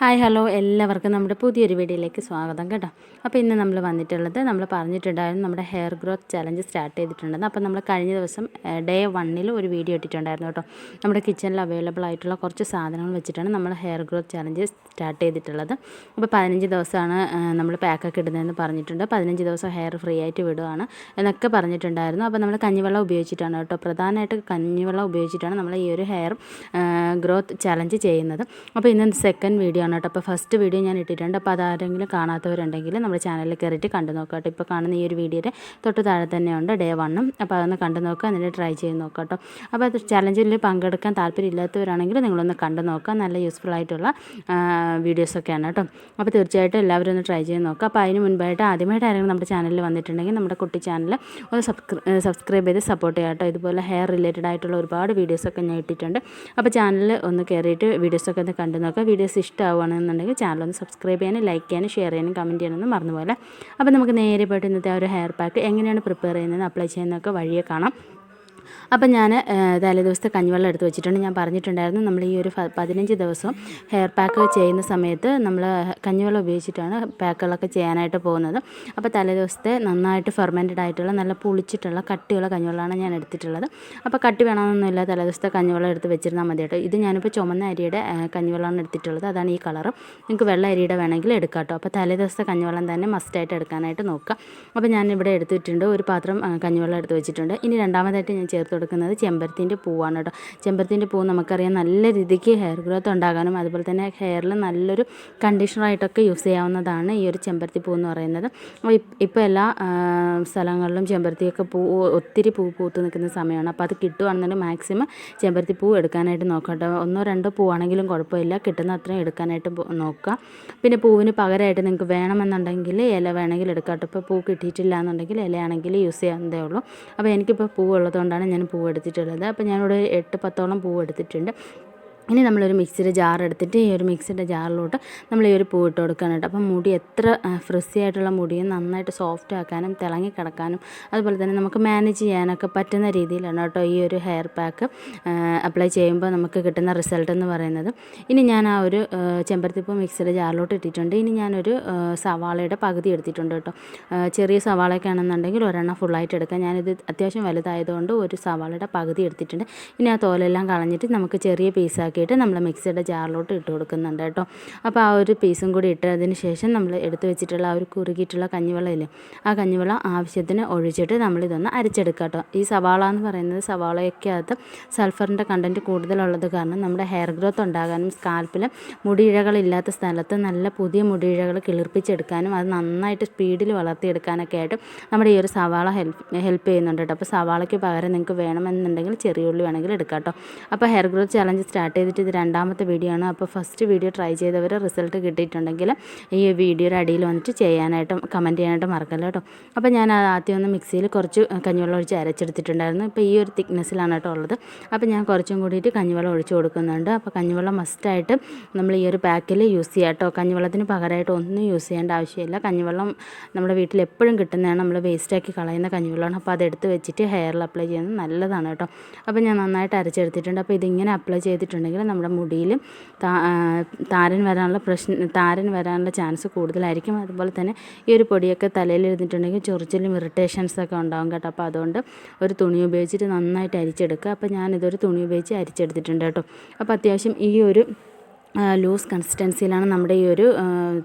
Hi hello എല്ലാവർക്കും നമ്മുടെ പുതിയൊരു വീഡിയോയിലേക്ക് സ്വാഗതം കേട്ടോ. അപ്പോൾ ഇന്ന് നമ്മൾ വന്നിട്ടുള്ളത് നമ്മൾ പറഞ്ഞിട്ടുണ്ടായിരുന്നു നമ്മുടെ ഹെയർ ഗ്രോത്ത് ചലഞ്ച് സ്റ്റാർട്ട് ചെയ്തിട്ടുണ്ടെന്ന്. അപ്പോൾ നമ്മൾ കഴിഞ്ഞ ദിവസം ഡേ വണ്ണിൽ ഒരു വീഡിയോ ഇട്ടിട്ടുണ്ടായിരുന്നു കേട്ടോ. നമ്മുടെ കിച്ചണിൽ അവൈലബിൾ ആയിട്ടുള്ള കുറച്ച് സാധനങ്ങൾ വെച്ചിട്ടാണ് നമ്മൾ ഹെയർ ഗ്രോത്ത് ചലഞ്ച് സ്റ്റാർട്ട് ചെയ്തിട്ടുള്ളത്. അപ്പോൾ പതിനഞ്ച് ദിവസമാണ് നമ്മൾ പാക്കൊക്കെ ഇടുന്നതെന്ന് പറഞ്ഞിട്ടുണ്ട്. പതിനഞ്ച് ദിവസം ഹെയർ ഫ്രീ ആയിട്ട് വിടുകയാണ് എന്നൊക്കെ പറഞ്ഞിട്ടുണ്ടായിരുന്നു. അപ്പോൾ നമ്മൾ കഞ്ഞിവെള്ളം ഉപയോഗിച്ചിട്ടാണ് കേട്ടോ. പ്രധാനമായിട്ട് കഞ്ഞിവെള്ളം ഉപയോഗിച്ചിട്ടാണ് നമ്മൾ ഈ ഒരു ഹെയർ ഗ്രോത്ത് ചലഞ്ച് ചെയ്യുന്നത്. അപ്പോൾ ഇന്ന് സെക്കൻഡ് വീഡിയോ കേട്ടോ അപ്പോൾ ഫസ്റ്റ് വീഡിയോ ഞാൻ ഇട്ടിട്ടുണ്ട്. അപ്പോൾ അതാരെങ്കിലും കാണാത്തവരുണ്ടെങ്കിൽ നമ്മുടെ ചാനലിൽ കയറിയിട്ട് കണ്ടു നോക്കാം കേട്ടോ ഇപ്പോൾ കാണുന്ന ഈ ഒരു വീഡിയോയുടെ തൊട്ട് താഴെ തന്നെയുണ്ട് ഡേ വണ്ണും അപ്പോൾ അതൊന്ന് കണ്ടു നോക്കുക എന്നിട്ട് ട്രൈ ചെയ്ത് നോക്കാം കേട്ടോ അപ്പോൾ അത് ചലഞ്ചിൽ പങ്കെടുക്കാൻ താല്പര്യമില്ലാത്തവരാണെങ്കിൽ നിങ്ങളൊന്ന് കണ്ടു നോക്കുക. നല്ല യൂസ്ഫുൾ ആയിട്ടുള്ള വീഡിയോസൊക്കെയാണ് കേട്ടോ. അപ്പോൾ തീർച്ചയായിട്ടും എല്ലാവരും ഒന്ന് ട്രൈ ചെയ്ത് നോക്കുക. അപ്പോൾ അതിന് മുൻപായിട്ട് ആദ്യമായിട്ട് ആരെങ്കിലും നമ്മുടെ ചാനലിൽ വന്നിട്ടുണ്ടെങ്കിൽ നമ്മുടെ കുട്ടി ചാനൽ ഒന്ന് സബ്സ്ക്രൈബ് ചെയ്ത് സപ്പോർട്ട് ചെയ്യാം കേട്ടോ. ഇതുപോലെ ഹെയർ റിലേറ്റഡ് ആയിട്ടുള്ള ഒരുപാട് വീഡിയോസൊക്കെ ഞാൻ ഇട്ടിട്ടുണ്ട്. അപ്പോൾ ചാനലിൽ ഒന്ന് കയറിയിട്ട് വീഡിയോസൊക്കെ ഒന്ന് കണ്ടു നോക്കുക. വീഡിയോസ് ഇഷ്ടമാവുകയാണെന്നുണ്ടെങ്കിൽ ചാനൽ ഒന്ന് സബ്സ്ക്രൈബ് ചെയ്യാനും ലൈക്ക് ചെയ്യാനും ഷെയർ ചെയ്യാനും കമന്റ് ചെയ്യാനൊന്നും മറന്നുപോലെ അപ്പോൾ നമുക്ക് നേരെ പോയിട്ട് ഇന്നത്തെ ആ ഒരു ഹെയർ പാക്ക് എങ്ങനെയാണ് പ്രിപ്പയർ ചെയ്യുന്നത് അപ്ലൈ ചെയ്യുന്നതൊക്കെ വഴിയെ കാണാം. അപ്പം ഞാൻ തലേ ദിവസത്തെ കഞ്ഞിവെള്ളം എടുത്ത് വെച്ചിട്ടുണ്ട്. ഞാൻ പറഞ്ഞിട്ടുണ്ടായിരുന്നു നമ്മൾ ഈ ഒരു പതിനഞ്ച് ദിവസം ഹെയർ പാക്ക് ചെയ്യുന്ന സമയത്ത് നമ്മൾ കഞ്ഞിവെള്ളം ഉപയോഗിച്ചിട്ടാണ് പാക്കുകളൊക്കെ ചെയ്യാനായിട്ട് പോകുന്നത്. അപ്പോൾ തലേ ദിവസത്തെ നന്നായിട്ട് ഫെർമെന്റഡ് ആയിട്ടുള്ള നല്ല പുളിച്ചിട്ടുള്ള കട്ടിയുള്ള കഞ്ഞിവെള്ളമാണ് ഞാൻ എടുത്തിട്ടുള്ളത്. അപ്പോൾ കട്ടി വേണമെന്നൊന്നുമില്ല തലേ ദിവസത്തെ കഞ്ഞിവെള്ളം എടുത്ത് വെച്ചിരുന്നാൽ മതി കേട്ടോ. ഇത് ഞാനിപ്പോൾ ചുമന്ന അരിയുടെ കഞ്ഞിവെള്ളമാണ് എടുത്തിട്ടുള്ളത്. അതാണ് ഈ കളറ് നിങ്ങൾക്ക് വെള്ള അരിയുടെ വേണമെങ്കിൽ എടുക്കാം കേട്ടോ. അപ്പോൾ തലേ ദിവസത്തെ കഞ്ഞിവെള്ളം തന്നെ മസ്റ്റായിട്ട് എടുക്കാനായിട്ട് നോക്കുക. അപ്പോൾ ഞാനിവിടെ എടുത്തിട്ടുണ്ട്. ഒരു പാത്രം കഞ്ഞിവെള്ളം എടുത്ത് വെച്ചിട്ടുണ്ട്. ഇനി രണ്ടാമതായിട്ട് ഞാൻ ചേർത്ത് കൊടുക്കുന്നത് ചെമ്പരത്തിന്റെ പൂവാണ് കേട്ടോ. ചെമ്പരത്തിന്റെ പൂ നമുക്കറിയാം നല്ല രീതിക്ക് ഹെയർ ഗ്രോത്ത് ഉണ്ടാകാനും അതുപോലെ തന്നെ ഹെയറിൽ നല്ലൊരു കണ്ടീഷണറായിട്ടൊക്കെ യൂസ് ചെയ്യാവുന്നതാണ് ഈ ഒരു ചെമ്പരത്തി പൂ എന്ന് പറയുന്നത്. ഇപ്പോൾ എല്ലാ സ്ഥലങ്ങളിലും ചെമ്പരത്തിയൊക്കെ പൂ ഒത്തിരി പൂ പൂത്ത് നിൽക്കുന്ന സമയമാണ്. അപ്പോൾ അത് കിട്ടുകയാണെന്നുണ്ടെങ്കിൽ മാക്സിമം ചെമ്പരത്തി പൂ എടുക്കാനായിട്ട് നോക്കട്ടെ ഒന്നോ രണ്ടോ പൂവാണെങ്കിലും കുഴപ്പമില്ല. കിട്ടുന്ന അത്രയും എടുക്കാനായിട്ട് നോക്കുക പിന്നെ പൂവിന് പകരമായിട്ട് നിങ്ങൾക്ക് വേണമെന്നുണ്ടെങ്കിൽ ഇല വേണമെങ്കിൽ എടുക്കാം കേട്ടോ. ഇപ്പോൾ പൂ കിട്ടിയിട്ടില്ല എന്നുണ്ടെങ്കിൽ ഇലയാണെങ്കിൽ യൂസ് ചെയ്യാവുന്നതേ ഉള്ളൂ. അപ്പോൾ എനിക്കിപ്പോൾ പൂ ഉള്ളതുകൊണ്ടാണ് ഞാൻ പൂവ് എടുത്തിട്ടുള്ളത് അപ്പോൾ ഞാനിവിടെ എട്ട് പത്തോളം പൂവ് എടുത്തിട്ടുണ്ട് ഇനി നമ്മളൊരു മിക്സിയുടെ ജാർ എടുത്തിട്ട് ഈ ഒരു മിക്സിയുടെ ജാറിലോട്ട് നമ്മൾ ഈ ഒരു പൂ ഇട്ട് കൊടുക്കണം കേട്ടോ. അപ്പം മുടി എത്ര ഫ്രിസി ആയിട്ടുള്ള മുടിയും നന്നായിട്ട് സോഫ്റ്റ് ആക്കാനും തിളങ്ങി കിടക്കാനും അതുപോലെ തന്നെ നമുക്ക് മാനേജ് ചെയ്യാനൊക്കെ പറ്റുന്ന രീതിയിലാണ് കേട്ടോ ഈ ഒരു ഹെയർ പാക്ക് അപ്ലൈ ചെയ്യുമ്പോൾ നമുക്ക് കിട്ടുന്ന റിസൾട്ട് എന്ന് പറയുന്നത്. ഇനി ഞാൻ ആ ഒരു ചെമ്പരത്തിപ്പൂ മിക്സിയുടെ ജാറിലോട്ട് ഇട്ടിട്ടുണ്ട്. ഇനി ഞാനൊരു സവാളയുടെ പകുതി എടുത്തിട്ടുണ്ട് കേട്ടോ. ചെറിയ സവാളയൊക്കെ ആണെന്നുണ്ടെങ്കിൽ ഒരെണ്ണം ഫുള്ളായിട്ട് എടുക്കാം. ഞാനിത് അത്യാവശ്യം വലുതായതുകൊണ്ട് ഒരു സവാളയുടെ പകുതി എടുത്തിട്ടുണ്ട്. ഇനി ആ തോലെല്ലാം കളഞ്ഞിട്ട് നമുക്ക് ചെറിയ പീസാക്കി ആക്കിയിട്ട് നമ്മൾ മിക്സിയുടെ ജാറിലോട്ട് ഇട്ട് കൊടുക്കുന്നുണ്ട് കേട്ടോ. അപ്പോൾ ആ ഒരു പീസും കൂടി ഇട്ടതിന് ശേഷം നമ്മൾ എടുത്തു വെച്ചിട്ടുള്ള ആ ഒരു കുറുകിയിട്ടുള്ള കഞ്ഞിവെള്ളം ഇല്ലേ ആ കഞ്ഞിവെള്ളം ആവശ്യത്തിന് ഒഴിച്ചിട്ട് നമ്മളിതൊന്ന് അരച്ചെടുക്കുക കേട്ടോ. ഈ സവാള എന്ന് പറയുന്നത് സവാളയൊക്കെ അകത്ത് സൾഫറിന്റെ കണ്ടന്റ് കൂടുതലുള്ളത് കാരണം നമ്മുടെ ഹെയർ ഗ്രോത്ത് ഉണ്ടാകാനും സ്കാൽപ്പിൽ മുടിയിഴകളില്ലാത്ത സ്ഥലത്ത് നല്ല പുതിയ മുടിയിഴകൾ കിളിർപ്പിച്ചെടുക്കാനും അത് നന്നായിട്ട് സ്പീഡിൽ വളർത്തിയെടുക്കാനൊക്കെ ആയിട്ട് നമ്മുടെ ഈ ഒരു സവാള ഹെൽപ്പ് ഹെൽപ്പ് ചെയ്യുന്നുണ്ട് കേട്ടോ. അപ്പോൾ സവാളയ്ക്ക് പകരം നിങ്ങൾക്ക് വേണമെന്നുണ്ടെങ്കിൽ ചെറിയ ഉള്ളി വേണമെങ്കിൽ എടുക്കാം കേട്ടോ. അപ്പോൾ ഹെയർ ഗ്രോത്ത് ചലഞ്ച് സ്റ്റാർട്ട് ചെയ്ത് ചെയ്തിട്ട് ഇത് രണ്ടാമത്തെ വീഡിയോ ആണ്. അപ്പോൾ ഫസ്റ്റ് വീഡിയോ ട്രൈ ചെയ്തവർ റിസൾട്ട് കിട്ടിയിട്ടുണ്ടെങ്കിൽ ഈ വീഡിയോയുടെ അടിയിൽ വന്നിട്ട് ചെയ്യാനായിട്ട് കമന്റ് ചെയ്യാനായിട്ട് മറക്കല്ല കേട്ടോ. അപ്പോൾ ഞാൻ ആദ്യം ഒന്ന് മിക്സിയിൽ കുറച്ച് കഞ്ഞിവെള്ളം ഒഴിച്ച് അരച്ചെടുത്തിട്ടുണ്ടായിരുന്നു. ഇപ്പോൾ ഈ ഒരു തിക്നെസ്സിലാണ് കേട്ടോ ഉള്ളത്. അപ്പോൾ ഞാൻ കുറച്ചും കൂടിയിട്ട് കഞ്ഞിവെള്ളം ഒഴിച്ച് കൊടുക്കുന്നുണ്ട്. അപ്പോൾ കഞ്ഞിവെള്ളം മസ്റ്റായിട്ട് നമ്മൾ ഈ ഒരു പാക്കിൽ യൂസ് ചെയ്യാം കേട്ടോ. കഞ്ഞിവെള്ളത്തിന് പകരമായിട്ട് ഒന്നും യൂസ് ചെയ്യേണ്ട ആവശ്യമില്ല. കഞ്ഞിവെള്ളം നമ്മുടെ വീട്ടിൽ എപ്പോഴും കിട്ടുന്നതാണ്. നമ്മൾ വേസ്റ്റാക്കി കളയുന്ന കഞ്ഞിവെള്ളമാണ്. അപ്പോൾ അതെടുത്ത് വെച്ചിട്ട് ഹെയറിൽ അപ്ലൈ ചെയ്യുന്നത് നല്ലതാണ് കേട്ടോ. അപ്പോൾ ഞാൻ നന്നായിട്ട് അരച്ചെടുത്തിട്ടുണ്ട്. അപ്പോൾ ഇതിങ്ങനെ അപ്ലൈ ചെയ്തിട്ടുണ്ടെങ്കിൽ നമ്മുടെ മുടിയിൽ താരൻ വരാനുള്ള പ്രശ്നം താരൻ വരാനുള്ള ചാൻസ് കൂടുതലായിരിക്കും. അതുപോലെ തന്നെ ഈ ഒരു പൊടിയൊക്കെ തലയിൽ ഇരുന്നിട്ടുണ്ടെങ്കിൽ ചൊറിച്ചിലും ഇറിറ്റേഷൻസൊക്കെ ഉണ്ടാകും കേട്ടോ. അപ്പോൾ അതുകൊണ്ട് ഒരു തുണി ഉപയോഗിച്ചിട്ട് നന്നായിട്ട് അരിച്ചെടുക്കുക. അപ്പോൾ ഞാനിതൊരു തുണി ഉപയോഗിച്ച് അരിച്ചെടുത്തിട്ടുണ്ട് കേട്ടോ. അപ്പോൾ അത്യാവശ്യം ഈ ഒരു ലൂസ് കൺസിസ്റ്റൻസിയിലാണ് നമ്മുടെ ഈ ഒരു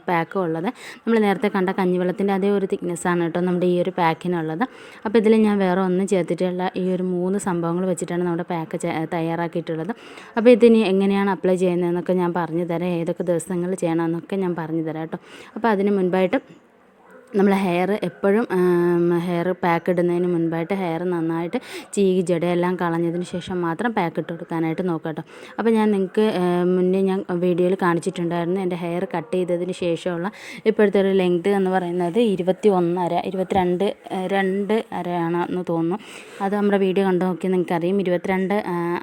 പാക്ക് ഉള്ളത്. നമ്മൾ നേരത്തെ കണ്ട കഞ്ഞിവെള്ളത്തിന്റെ അതേ ഒരു തിക്നെസ്സാണ് കേട്ടോ നമ്മുടെ ഈ ഒരു പാക്കിനുള്ളത്. അപ്പോൾ ഇതിൽ ഞാൻ വേറെ ഒന്നും ചേർത്തിട്ടുള്ള ഈ ഒരു മൂന്ന് സംഭവങ്ങൾ വെച്ചിട്ടാണ് നമ്മുടെ പാക്ക് തയ്യാറാക്കിയിട്ടുള്ളത്. അപ്പോൾ ഇതിന് എങ്ങനെയാണ് അപ്ലൈ ചെയ്യുന്നതെന്നൊക്കെ ഞാൻ പറഞ്ഞു തരാം. ഏതൊക്കെ ദിവസങ്ങളിൽ ചെയ്യണമെന്നൊക്കെ ഞാൻ പറഞ്ഞു തരാം കേട്ടോ. അപ്പോൾ അതിന് മുൻപായിട്ട് നമ്മൾ ഹെയർ എപ്പോഴും ഹെയർ പാക്ക് ഇടുന്നതിന് മുൻപായിട്ട് ഹെയർ നന്നായിട്ട് ചീകി ജടയെല്ലാം കളഞ്ഞതിന് ശേഷം മാത്രം പാക്ക് ഇട്ട് കൊടുക്കാനായിട്ട് നോക്കട്ടോ അപ്പോൾ ഞാൻ നിങ്ങൾക്ക് മുന്നേ ഞാൻ വീഡിയോയിൽ കാണിച്ചിട്ടുണ്ടായിരുന്നു എന്റെ ഹെയർ കട്ട് ചെയ്തതിന് ശേഷമുള്ള ഇപ്പോഴത്തെ ഒരു ലെങ്ത് എന്ന് പറയുന്നത് ഇരുപത്തി ഒന്നര ഇരുപത്തിരണ്ട് രണ്ട് അരയാണെന്ന് തോന്നുന്നു. അത് നമ്മുടെ വീഡിയോ കണ്ടു നോക്കി നിങ്ങൾക്കറിയും. ഇരുപത്തിരണ്ട്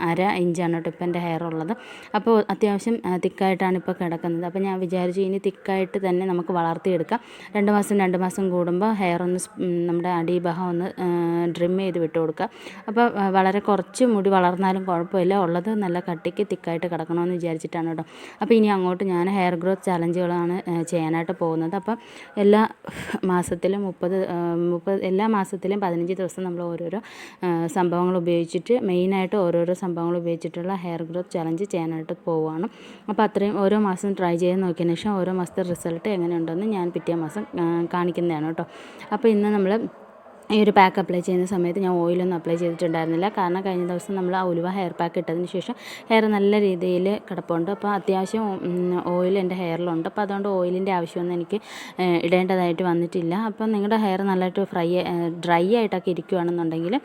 അര ഇഞ്ചാണ് കേട്ടോ ഇപ്പോൾ എന്റെ ഹെയർ ഉള്ളത്. അപ്പോൾ അത്യാവശ്യം തിക്കായിട്ടാണ് ഇപ്പോൾ കിടക്കുന്നത്. അപ്പോൾ ഞാൻ വിചാരിച്ചു ഇനി തിക്കായിട്ട് തന്നെ നമുക്ക് വളർത്തിയെടുക്കാം. രണ്ട് മാസം രണ്ട് മാസം കൂടുമ്പോൾ ഹെയർ ഒന്ന് നമ്മുടെ അടിഭാഗം ഒന്ന് ഡ്രിം ചെയ്ത് വിട്ട് കൊടുക്കുക. അപ്പോൾ വളരെ കുറച്ച് മുടി വളർന്നാലും കുഴപ്പമില്ല. ഉള്ളത് നല്ല കട്ടിക്ക് തിക്കായിട്ട് കിടക്കണമെന്ന് വിചാരിച്ചിട്ടാണ് കേട്ടോ. അപ്പോൾ ഇനി അങ്ങോട്ട് ഞാൻ ഹെയർ ഗ്രോത്ത് ചലഞ്ചുകളാണ് ചെയ്യാനായിട്ട് പോകുന്നത്. അപ്പം എല്ലാ മാസത്തിലും മുപ്പത് മുപ്പത് എല്ലാ മാസത്തിലും പതിനഞ്ച് ദിവസം നമ്മൾ ഓരോരോ സംഭവങ്ങൾ ഉപയോഗിച്ചിട്ട് മെയിനായിട്ട് ഓരോരോ സംഭവങ്ങൾ ഉപയോഗിച്ചിട്ടുള്ള ഹെയർ ഗ്രോത്ത് ചലഞ്ച് ചെയ്യാനായിട്ട് പോവുകയാണ് അപ്പോൾ അത്രയും ഓരോ മാസം ട്രൈ ചെയ്ത് നോക്കിയതിന് ശേഷം ഓരോ മാസത്തെ റിസൾട്ട് എങ്ങനെയുണ്ടെന്ന് ഞാൻ പിറ്റേ മാസം കാണിക്കുന്നതാണ് കേട്ടോ. അപ്പോൾ ഇന്ന് നമ്മൾ ഈ ഒരു പാക്ക് അപ്ലൈ ചെയ്യുന്ന സമയത്ത് ഞാൻ ഓയിലൊന്നും അപ്ലൈ ചെയ്തിട്ടുണ്ടായിരുന്നില്ല. കാരണം കഴിഞ്ഞ ദിവസം നമ്മൾ ആ ഉലുവ ഹെയർ പാക്ക് ഇട്ടതിന് ശേഷം ഹെയർ നല്ല രീതിയിൽ കിടപ്പുണ്ട്. അപ്പോൾ അത്യാവശ്യം ഓയിൽ എന്റെ ഹെയറിലുണ്ട് അപ്പോൾ അതുകൊണ്ട് ഓയിലിന്റെ ആവശ്യമൊന്നും എനിക്ക് ഇടേണ്ടതായിട്ട് വന്നിട്ടില്ല. അപ്പോൾ നിങ്ങളുടെ ഹെയർ നല്ലതായിട്ട് ഫ്രൈ ഡ്രൈ ആയിട്ടൊക്കെ ഇരിക്കുകയാണെന്നുണ്ടെങ്കിൽ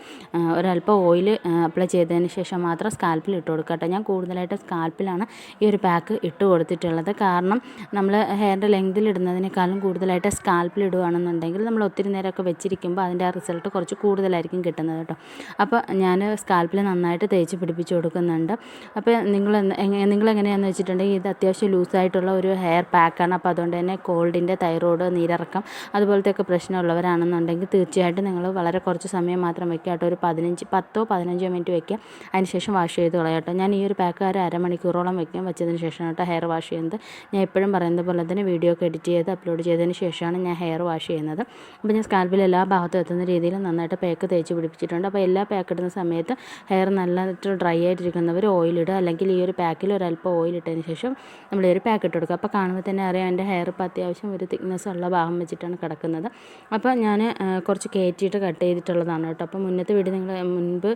ഒരല്പം ഓയിൽ അപ്ലൈ ചെയ്തതിന് ശേഷം മാത്രം സ്കാൽപ്പിൽ ഇട്ട് കൊടുക്കട്ടെ ഞാൻ കൂടുതലായിട്ട് സ്കാൽപ്പിലാണ് ഈ ഒരു പാക്ക് ഇട്ട് കൊടുത്തിട്ടുള്ളത്. കാരണം നമ്മൾ ഹെയറിന്റെ ലെങ്തിൽ ഇടുന്നതിനേക്കാളും കൂടുതലായിട്ട് സ്കാൽപ്പിൽ ഇടുകയാണെന്നുണ്ടെങ്കിൽ നമ്മൾ ഒത്തിരി നേരമൊക്കെ വെച്ചിരിക്കുമ്പോൾ അതിന്റെ റിസൾട്ട് കുറച്ച് കൂടുതലായിരിക്കും കിട്ടുന്നത് കേട്ടോ. അപ്പോൾ ഞാൻ സ്കാൽപ്പിൽ നന്നായിട്ട് തേച്ച് പിടിപ്പിച്ച് കൊടുക്കുന്നുണ്ട്. അപ്പോൾ നിങ്ങൾ നിങ്ങൾ എങ്ങനെയാണെന്ന് വെച്ചിട്ടുണ്ടെങ്കിൽ ഇത് അത്യാവശ്യം ലൂസായിട്ടുള്ള ഒരു ഹെയർ പാക്കാണ്. അപ്പോൾ അതുകൊണ്ട് തന്നെ കോൾഡിന്റെ തൈറോയ്ഡ് നീരിറക്കം അതുപോലത്തെ ഒക്കെ പ്രശ്നമുള്ളവരാണെന്നുണ്ടെങ്കിൽ തീർച്ചയായിട്ടും നിങ്ങൾ വളരെ കുറച്ച് സമയം മാത്രം വെക്കുക കേട്ടോ. ഒരു പതിനഞ്ച് പത്തോ പതിനഞ്ചോ മിനിറ്റ് വെക്കുക. അതിനുശേഷം വാഷ് ചെയ്ത് കളയാം കേട്ടോ. ഞാൻ ഈ ഒരു പാക്ക് ഒരു അരമണിക്കൂറോളം വെക്കും വെച്ചതിന് ശേഷം കേട്ടോ ഹെയർ വാഷ് ചെയ്യുന്നത്. ഞാൻ എപ്പോഴും പറയുന്നത് പോലെ തന്നെ വീഡിയോ ഒക്കെ എഡിറ്റ് ചെയ്ത് അപ്ലോഡ് ചെയ്തതിന് ശേഷമാണ് ഞാൻ ഹെയർ വാഷ് ചെയ്യുന്നത്. അപ്പോൾ ഞാൻ സ്കാൽപ്പിൽ എല്ലാ ഭാഗത്തും രീതിയിൽ നന്നായിട്ട് പാക്ക് തേച്ച് പിടിപ്പിച്ചിട്ടുണ്ട്. അപ്പോൾ എല്ലാ പാക്ക് ഇടുന്ന സമയത്ത് ഹെയർ നല്ലതായിട്ട് ഡ്രൈ ആയിട്ടിരിക്കുന്നവർ ഓയിലിടുക അല്ലെങ്കിൽ ഈ ഒരു പാക്കിൽ ഒരല്പം ഓയിൽ ഇട്ടതിന് ശേഷം നമ്മൾ ഈ ഒരു പാക്ക് ഇട്ട് കൊടുക്കുക. അപ്പോൾ കാണുമ്പോൾ തന്നെ അറിയാം എന്റെ ഹെയർ ഇപ്പോൾ അത്യാവശ്യം ഒരു തിക്നെസ് ഉള്ള ഭാഗം വെച്ചിട്ടാണ് കിടക്കുന്നത്. അപ്പോൾ ഞാൻ കുറച്ച് കയറ്റിയിട്ട് കട്ട് ചെയ്തിട്ടുള്ളതാണ് കേട്ടോ. അപ്പോൾ മുന്നത്തെ വീഡിയോ നിങ്ങൾ മുൻപ്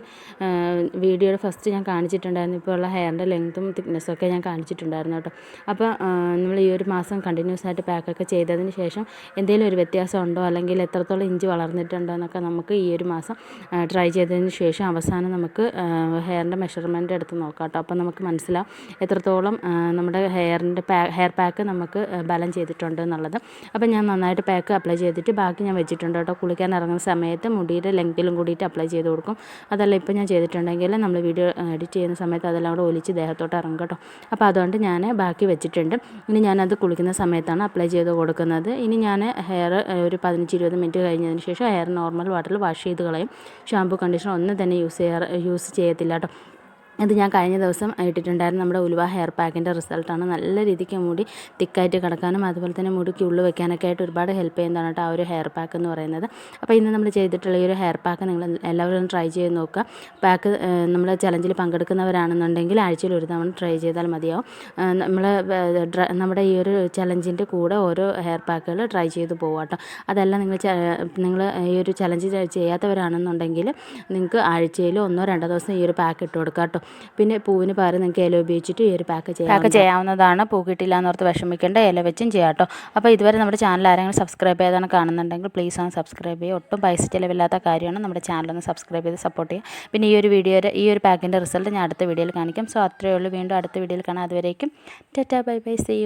വീഡിയോയുടെ ഫസ്റ്റ് ഞാൻ കാണിച്ചിട്ടുണ്ടായിരുന്നു. ഇപ്പോൾ ഉള്ള ഹെയറിന്റെ ലെങ്ത്തും തിക്നെസ്സും ഒക്കെ ഞാൻ കാണിച്ചിട്ടുണ്ടായിരുന്നു കേട്ടോ. അപ്പോൾ നമ്മൾ ഈ ഒരു മാസം കണ്ടിന്യൂസ് ആയിട്ട് പാക്കൊക്കെ ചെയ്തതിന് ശേഷം എന്തെങ്കിലും ഒരു വ്യത്യാസം ഉണ്ടോ അല്ലെങ്കിൽ എത്രത്തോളം ഇഞ്ച് വളർന്നിട്ടുണ്ടോ? എന്നൊക്കെ നമുക്ക് ഈ ഒരു മാസം ട്രൈ ചെയ്തതിന് ശേഷം അവസാനം നമുക്ക് ഹെയറിന്റെ മെഷർമെന്റ് എടുത്ത് നോക്കാം കേട്ടോ അപ്പോൾ നമുക്ക് മനസ്സിലാവും എത്രത്തോളം നമ്മുടെ ഹെയറിന്റെ ഹെയർ പാക്ക് നമുക്ക് ബലം ചെയ്തിട്ടുണ്ട് എന്നുള്ളത്. അപ്പോൾ ഞാൻ നന്നായിട്ട് പാക്ക് അപ്ലൈ ചെയ്തിട്ട് ബാക്കി ഞാൻ വെച്ചിട്ടുണ്ട് കേട്ടോ കുളിക്കാൻ ഇറങ്ങുന്ന സമയത്ത് മുടിയുടെ ലെങ്തിലും കൂടിയിട്ട് അപ്ലൈ ചെയ്ത് കൊടുക്കും. അതല്ല ഇപ്പോൾ ഞാൻ ചെയ്തിട്ടുണ്ടെങ്കിൽ നമ്മൾ വീഡിയോ എഡിറ്റ് ചെയ്യുന്ന സമയത്ത് അതെല്ലാം കൂടെ ഒലിച്ച് ദേഹത്തോട്ട് ഇറങ്ങും കേട്ടോ അപ്പോൾ അതുകൊണ്ട് ഞാൻ ബാക്കി വെച്ചിട്ടുണ്ട്. ഇനി ഞാനത് കുളിക്കുന്ന സമയത്താണ് അപ്ലൈ ചെയ്ത് കൊടുക്കുന്നത്. ഇനി ഞാൻ ഹെയർ ഒരു പതിനഞ്ച് ഇരുപത് മിനിറ്റ് കഴിഞ്ഞതിന് ശേഷം ഹെയർ നോർമൽ വാട്ടറിൽ വാഷ് ചെയ്ത് കളയും. ഷാമ്പു കണ്ടീഷണർ ഒന്നും തന്നെ യൂസ് ചെയ്യാറ് യൂസ് ചെയ്യത്തില്ല കേട്ടോ. ഇത് ഞാൻ കഴിഞ്ഞ ദിവസം ഇട്ടിട്ടുണ്ടായിരുന്നു. നമ്മുടെ ഉലുവ ഹെയർ പാക്കിന്റെ റിസൾട്ടാണ് നല്ല രീതിക്ക് മുടി തിക്കായിട്ട് കിടക്കാനും അതുപോലെ തന്നെ മുടിക്ക് ഉള്ളു വെക്കാനൊക്കെ ആയിട്ട് ഒരുപാട് ഹെൽപ്പ് ചെയ്യുന്നതാണ് കേട്ടോ ആ ഒരു ഹെയർ പാക്ക് എന്ന് പറയുന്നത്. അപ്പോൾ ഇന്ന് നമ്മൾ ചെയ്തിട്ടുള്ള ഈ ഒരു ഹെയർ പാക്ക് നിങ്ങൾ എല്ലാവരും ട്രൈ ചെയ്ത് നോക്കുക. പാക്ക് നമ്മൾ ചലഞ്ചിൽ പങ്കെടുക്കുന്നവരാണെന്നുണ്ടെങ്കിൽ ആഴ്ചയിൽ ഒരു തവണ ട്രൈ ചെയ്താൽ മതിയാവും. നമ്മൾ നമ്മുടെ ഈ ഒരു ചലഞ്ചിന്റെ കൂടെ ഓരോ ഹെയർ പാക്കുകൾ ട്രൈ ചെയ്ത് പോവുക കേട്ടോ. അതെല്ലാം നിങ്ങൾ നിങ്ങൾ ഈ ഒരു ചലഞ്ച് ചെയ്യാത്തവരാണെന്നുണ്ടെങ്കിൽ നിങ്ങൾക്ക് ആഴ്ചയിൽ ഒന്നോ രണ്ടോ ദിവസം ഈ ഒരു പാക്ക് ഇട്ട് കൊടുക്കുക കേട്ടോ. പിന്നെ പൂവിന് പകരം നിങ്ങൾക്ക് ഇല ഉപയോഗിച്ചിട്ട് ഈ ഒരു പാക്ക് ചെയ്യാം പാക്ക് ചെയ്യാവുന്നതാണ്. പൂ കിട്ടില്ല എന്നോർത്ത് വിഷമിക്കേണ്ട. ഇല വെച്ചും ചെയ്യാം കേട്ടോ. അപ്പോൾ ഇതുവരെ നമ്മുടെ ചാനൽ ആരെങ്കിലും സബ്സ്ക്രൈബ് ചെയ്താണ് കാണുന്നുണ്ടെങ്കിൽ പ്ലീസ് ഒന്ന് സബ്സ്ക്രൈബ് ചെയ്യുക. ഒട്ടും പൈസ ചിലവില്ലാത്ത കാര്യമാണ് നമ്മുടെ ചാനലൊന്ന് സബ്സ്ക്രൈബ് ചെയ്ത് സപ്പോർട്ട് ചെയ്യുക. പിന്നെ ഈ ഒരു വീഡിയോയുടെ ഈ ഒരു പാക്കിന്റെ റിസൾട്ട് ഞാൻ അടുത്ത വീഡിയോയിൽ കാണിക്കും. സോ അത്രയേ ഉള്ളൂ. വീണ്ടും അടുത്ത വീഡിയോയിൽ കാണാം. അതുവരേക്കും. Tata bye bye C